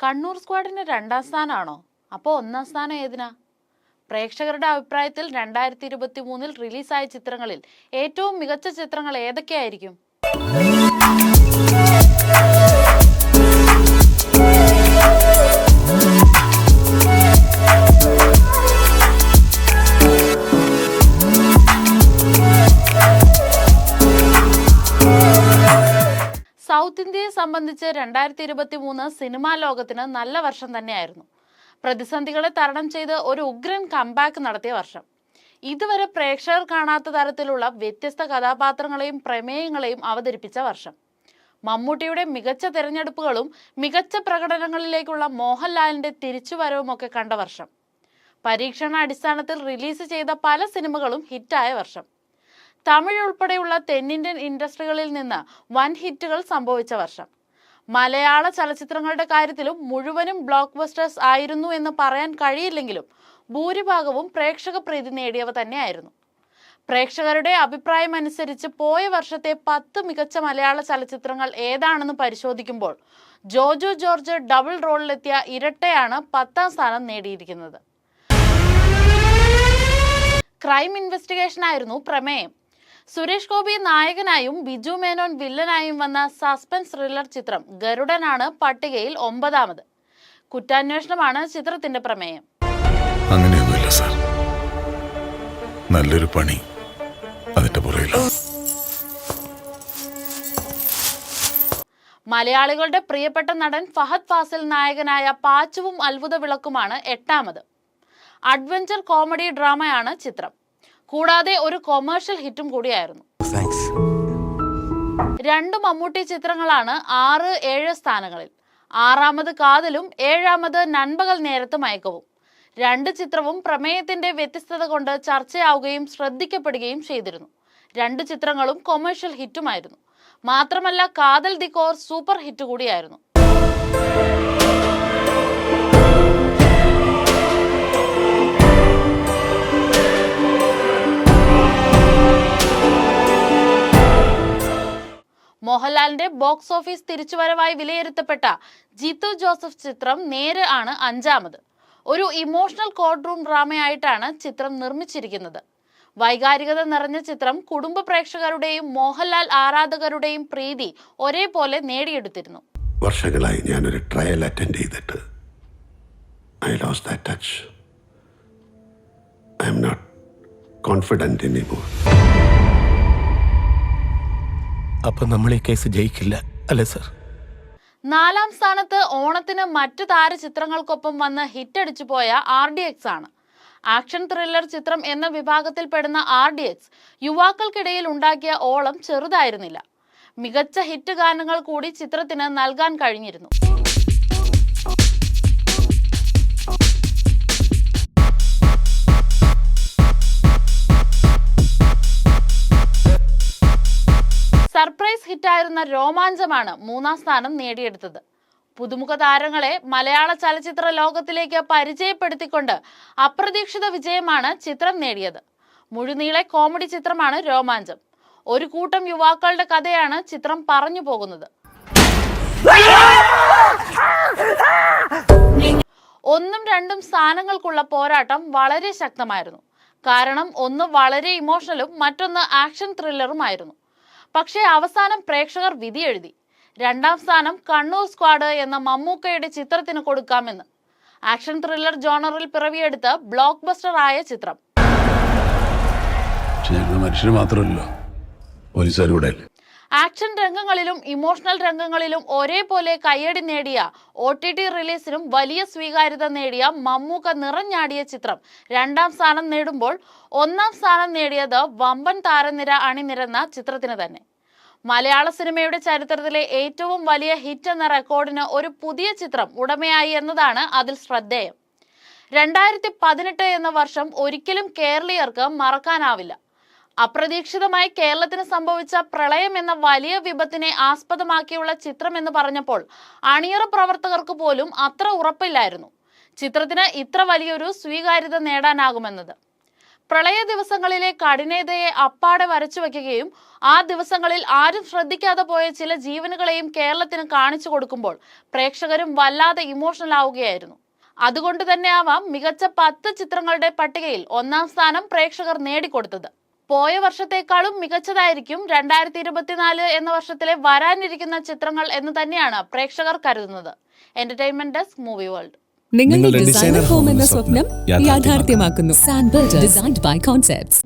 കണ്ണൂർ സ്ക്വാഡിന് രണ്ടാം സ്ഥാനമാണോ അപ്പോൾ ഒന്നാം സ്ഥാനം ഏതിനാ? പ്രേക്ഷകരുടെ അഭിപ്രായത്തിൽ രണ്ടായിരത്തി ഇരുപത്തി മൂന്നിൽ റിലീസായ ചിത്രങ്ങളിൽ ഏറ്റവും മികച്ച ചിത്രങ്ങൾ ഏതൊക്കെയായിരിക്കും? സംബന്ധിച്ച് രണ്ടായിരത്തി ഇരുപത്തി മൂന്ന് സിനിമാ ലോകത്തിന് നല്ല വർഷം തന്നെയായിരുന്നു. പ്രതിസന്ധികളെ തരണം ചെയ്ത് ഒരു ഉഗ്രൻ കംബാക്ക് നടത്തിയ വർഷം. ഇതുവരെ പ്രേക്ഷകർ കാണാത്ത തരത്തിലുള്ള വ്യത്യസ്ത കഥാപാത്രങ്ങളെയും പ്രമേയങ്ങളെയും അവതരിപ്പിച്ച വർഷം. മമ്മൂട്ടിയുടെ മികച്ച തിരഞ്ഞെടുപ്പുകളും മികച്ച പ്രകടനങ്ങളിലേക്കുള്ള മോഹൻലാലിന്റെ തിരിച്ചുവരവും ഒക്കെ കണ്ട വർഷം. പരീക്ഷണ അടിസ്ഥാനത്തിൽ റിലീസ് ചെയ്ത പല സിനിമകളും ഹിറ്റായ വർഷം. തമിഴ് ഉൾപ്പെടെയുള്ള തെന്നിന്ത്യൻ ഇൻഡസ്ട്രികളിൽ നിന്ന് വൻ ഹിറ്റുകൾ സംഭവിച്ച വർഷം. മലയാള ചലച്ചിത്രങ്ങളുടെ കാര്യത്തിലും മുഴുവനും ബ്ലോക്ക് ബസ്റ്റേഴ്സ് ആയിരുന്നു എന്ന് പറയാൻ കഴിയില്ലെങ്കിലും ഭൂരിഭാഗവും പ്രേക്ഷക പ്രീതി നേടിയവ തന്നെയായിരുന്നു. പ്രേക്ഷകരുടെ അഭിപ്രായം അനുസരിച്ച് പോയ വർഷത്തെ പത്ത് മികച്ച മലയാള ചലച്ചിത്രങ്ങൾ ഏതാണെന്ന് പരിശോധിക്കുമ്പോൾ ജോജു ജോർജ് ഡബിൾ റോളിലെത്തിയ ഇരട്ടയാണ് പത്താം സ്ഥാനം നേടിയിരിക്കുന്നത്. ക്രൈം ഇൻവെസ്റ്റിഗേഷൻ ആയിരുന്നു പ്രമേയം. സുരേഷ് ഗോപി നായകനായും ബിജു മേനോൻ വില്ലനായും വന്ന സസ്പെൻസ് ത്രില്ലർ ചിത്രം ഗരുഡനാണ് പട്ടികയിൽ ഒമ്പതാമത്. കുറ്റാന്വേഷണമാണ് ചിത്രത്തിന്റെ പ്രമേയം. അങ്ങനെയൊന്നുമില്ല സാർ. നല്ലൊരു പണി അതിന്റെ പുറയില്ല മലയാളികളുടെ പ്രിയപ്പെട്ട നടൻ ഫഹദ് ഫാസിൽ നായകനായ പാച്ചുവും അത്ഭുത വിളക്കുമാണ് എട്ടാമത്. അഡ്വഞ്ചർ കോമഡി ഡ്രാമയാണ് ചിത്രം. കൂടാതെ ഒരു കൊമേഴ്ഷ്യൽ ഹിറ്റും കൂടിയായിരുന്നു. രണ്ട് മമ്മൂട്ടി ചിത്രങ്ങളാണ് ആറ് ഏഴ് സ്ഥാനങ്ങളിൽ. ആറാമത് കാതലും ഏഴാമത് നൻപകൽ നേരത്ത് മയക്കവും. രണ്ട് ചിത്രവും പ്രമേയത്തിന്റെ വ്യത്യസ്തത കൊണ്ട് ചർച്ചയാവുകയും ശ്രദ്ധിക്കപ്പെടുകയും ചെയ്തിരുന്നു. രണ്ട് ചിത്രങ്ങളും കൊമേഴ്ഷ്യൽ ഹിറ്റുമായിരുന്നു. മാത്രമല്ല കാതൽ ദി കോർ സൂപ്പർ ഹിറ്റ് കൂടിയായിരുന്നു. മോഹൻലാലിന്റെ ബോക്സ് ഓഫീസ് തിരിച്ചുവരവായി വിലയിരുത്തപ്പെട്ട ജീത്തു ജോസഫ് ചിത്രം നേര് ആണ് അഞ്ചാമത്. ഒരു ഇമോഷണൽ കോഡ് റൂം ഡ്രാമയായിട്ടാണ് ചിത്രം നിർമ്മിച്ചിരിക്കുന്നത്. വൈകാരികത നിറഞ്ഞ ചിത്രം കുടുംബ പ്രേക്ഷകരുടെയും മോഹൻലാൽ ആരാധകരുടെയും പ്രീതി ഒരേപോലെ നേടിയെടുത്തിരുന്നു. വർഷങ്ങളായി ഞാനൊരു ട്രയൽ അറ്റൻഡ് ചെയ്തിട്ട്. I lose that touch I'm not confident in അപ്പൊ നമ്മൾ ഈ കേസ് ജയിക്കില്ല അല്ലേ സർ നാലാം സ്ഥാനത്ത് ഓണത്തിന് മറ്റു താരചിത്രങ്ങൾക്കൊപ്പം വന്ന് ഹിറ്റടിച്ചു പോയ ആർ ഡി എക്സ് ആണ്. ആക്ഷൻ ത്രില്ലർ ചിത്രം എന്ന വിഭാഗത്തിൽപ്പെടുന്ന ആർ ഡി എക്സ് യുവാക്കൾക്കിടയിൽ ഉണ്ടാക്കിയ ഓളം ചെറുതായിരുന്നില്ല. മികച്ച ഹിറ്റ് ഗാനങ്ങൾ കൂടി ചിത്രത്തിന് നൽകാൻ കഴിഞ്ഞിരുന്നു. സർപ്രൈസ് ഹിറ്റായിരുന്ന രോമാഞ്ചമാണ് മൂന്നാം സ്ഥാനം നേടിയെടുത്തത്. പുതുമുഖ താരങ്ങളെ മലയാള ചലച്ചിത്ര ലോകത്തിലേക്ക് പരിചയപ്പെടുത്തിക്കൊണ്ട് അപ്രതീക്ഷിത വിജയമാണ് ചിത്രം നേടിയത്. മുഴുനീളെ കോമഡി ചിത്രമാണ് രോമാഞ്ചം. ഒരു കൂട്ടം യുവാക്കളുടെ കഥയാണ് ചിത്രം പറഞ്ഞു പോകുന്നത്. ഒന്നും രണ്ടും സ്ഥാനങ്ങൾക്കുള്ള പോരാട്ടം വളരെ ശക്തമായിരുന്നു. കാരണം ഒന്ന് വളരെ ഇമോഷണലും മറ്റൊന്ന് ആക്ഷൻ ത്രില്ലറുമായിരുന്നു പക്ഷേ അവസാനം പ്രേക്ഷകർ വിധിയെഴുതി. രണ്ടാം സ്ഥാനം കണ്ണൂർ സ്ക്വാഡ് എന്ന മമ്മൂക്കയുടെ ചിത്രത്തിന് കൊടുക്കാമെന്ന്. ആക്ഷൻ ത്രില്ലർ ജോണറിൽ പിറവിയെടുത്ത് ബ്ലോക്ക് ബസ്റ്റർ ആയ ചിത്രം മനുഷ്യർ മാത്രമല്ലോ പോലീസുകാർ ആക്ഷൻ രംഗങ്ങളിലും ഇമോഷണൽ രംഗങ്ങളിലും ഒരേപോലെ കയ്യടി നേടിയ ഒ ടി ടി റിലീസിനും വലിയ സ്വീകാര്യത നേടിയ മമ്മൂക്ക നിറഞ്ഞാടിയ ചിത്രം. രണ്ടാം സ്ഥാനം നേടുമ്പോൾ ഒന്നാം സ്ഥാനം നേടിയത് വമ്പൻ താരനിര അണിനിരന്ന ചിത്രത്തിന് തന്നെ. മലയാള സിനിമയുടെ ചരിത്രത്തിലെ ഏറ്റവും വലിയ ഹിറ്റ് എന്ന റെക്കോർഡിന് ഒരു പുതിയ ചിത്രം ഉടമയായി എന്നതാണ് അതിൽ ശ്രദ്ധേയം. രണ്ടായിരത്തി പതിനെട്ട് എന്ന വർഷം ഒരിക്കലും കേരളീയർക്ക് മറക്കാനാവില്ല. അപ്രതീക്ഷിതമായി കേരളത്തിന് സംഭവിച്ച പ്രളയം എന്ന വലിയ വിപത്തിനെ ആസ്പദമാക്കിയുള്ള ചിത്രം എന്ന് പറഞ്ഞപ്പോൾ അണിയറ പ്രവർത്തകർക്ക് പോലും അത്ര ഉറപ്പില്ലായിരുന്നു. ചിത്രത്തിന് ഇത്ര വലിയൊരു സ്വീകാര്യത നേടാനാകുമെന്നത്. പ്രളയ ദിവസങ്ങളിലെ കഠിനതയെ അപ്പാടെ വരച്ചു വയ്ക്കുകയും ആ ദിവസങ്ങളിൽ ആരും ശ്രദ്ധിക്കാതെ പോയ ചില ജീവനുകളെയും കേരളത്തിന് കാണിച്ചു കൊടുക്കുമ്പോൾ പ്രേക്ഷകരും വല്ലാതെ ഇമോഷണൽ ആവുകയായിരുന്നു. അതുകൊണ്ട് തന്നെയാവാം മികച്ച പത്ത് ചിത്രങ്ങളുടെ പട്ടികയിൽ ഒന്നാം സ്ഥാനം പ്രേക്ഷകർ നേടിക്കൊടുത്തത്. പോയ വർഷത്തെക്കാളും മികച്ചതായിരിക്കും രണ്ടായിരത്തി ഇരുപത്തിനാല് എന്ന വർഷത്തിലെ വരാനിരിക്കുന്ന ചിത്രങ്ങൾ എന്ന് തന്നെയാണ് പ്രേക്ഷകർ കരുതുന്നത്. എന്റർടൈൻമെന്റ് ഡെസ്ക് മൂവി വേൾഡ് നിങ്ങളുടെ ഡിസൈനർ ഹോം എന്ന സ്വപ്നം യാഥാർത്ഥ്യമാക്കുന്നു. Designed by concepts